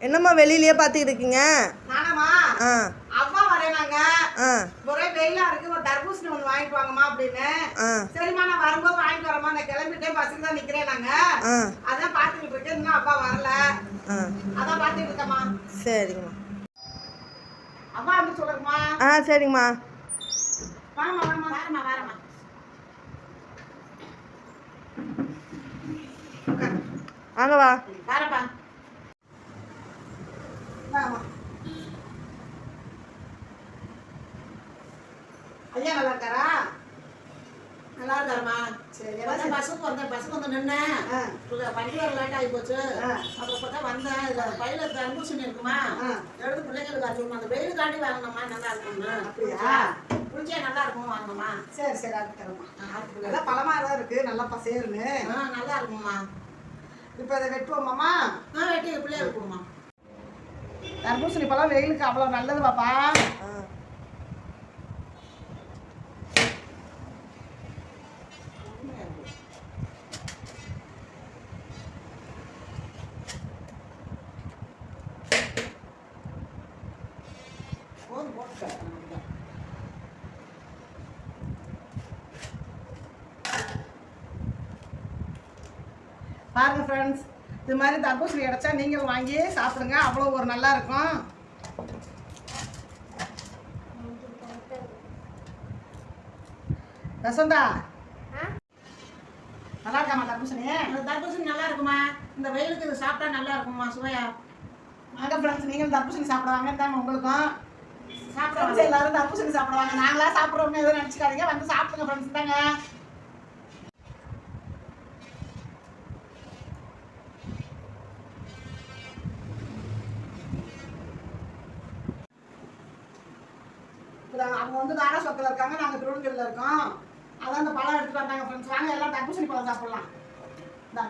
என்னம்மா வெளியிலயே பார்த்துக்கிட்டு இருக்கீங்க நானம்மா ஆ. அம்மா வரேனாங்க ஆ. ஒரே வெயிலா இருக்கு ஒரு தர்பூசணி ஒன்று வாங்கிட்டு வாங்கம்மா அப்படின்னு. ஆ. சரிம்மா நான் வரும்போது வாங்கிட்டு வரேம்மா. நான் கிளம்பிட்டேன் பஸ்ஸுக்கு தான் நிக்கிறேன் நாங்க. ஆ. அதான் பார்த்துக்கிட்டு இருக்கேன். இன்னும் அப்பா வரல. ஆ. அதான் பார்த்துட்டு இருக்கேம்மா. சரிங்கம்மா. அப்பா வந்து சொல்லுங்கம்மா. ஆ சரிங்கம்மா. வாங்கம்மா வாங்கம்மா வரேம்மா வரேம்மா. வாங்க வா. வரப்பா வாங்கம்மா ஐயா நல்லா இருக்காரா நல்லா இருக்காருமா? சரி எல்லாம் பஸ்ஸுக்கு வந்தேன் பஸ்ஸுக்கு வந்து நின்னேன். வர லேட் ஆகி போச்சு. அப்புறம் பார்த்தா வந்தேன். இதில் பையில தர்பூசணி இருக்குமா. எடுத்து பிள்ளைங்களுக்கு அறிவுமா அந்த வெயில் காண்டி வாங்கினோமா? நல்லா இருக்கும்னு அப்படியா? குளிச்சா நல்லா இருக்கும்? வாங்கம்மா சரி சரி அது தரமா நல்லா பழமா தான் இருக்கு. நல்லா பசேருன்னு ஆ நல்லா இருக்கும்மா இப்போ இதை வெட்டுவோமாம்மா? ஆ வெட்டி. பிள்ளைகளுக்கு கொடுமா. தர்பூசணி பழம் வெயிலுக்கு அவ்வளோ நல்லது பாப்பா. பாருங்க ஃப்ரெண்ட்ஸ் இது மாதிரி தர்பூசணி கிடைச்சா நீங்களும் வாங்கி சாப்பிடுங்க அவ்வளோ ஒரு நல்லா இருக்கும். வசந்தா. நல்லா இருக்காமா தர்பூசணி? அந்த தர்பூசணி நல்லா இருக்குமா? இந்த வெயிலுக்கு இது சாப்பிட்டா நல்லா இருக்குமா சுவையா? வாங்க ஃப்ரெண்ட்ஸ் நீங்களும் தர்பூசணி சாப்பிடுவாங்க தாங்க உங்களுக்கும். ஃப்ரெண்ட்ஸ் எல்லாரும் தர்பூசணி சாப்பிடுவாங்க நாங்களா சாப்பிட்றோம்னு எதுவும் நினச்சிக்காதீங்க. வந்து சாப்பிடுங்க ஃப்ரெண்ட்ஸ் தாங்க. அவங்க வந்து தாராசுரத்தில் இருக்காங்க. நாங்கள் திருவண்ணூரில் இருக்கோம். அதான் அந்த பழம் எடுத்துட்டு வந்தாங்க ஃப்ரெண்ட்ஸ் வாங்க எல்லாம் தர்பூசணி பழம் சாப்பிடலாம். இந்தா.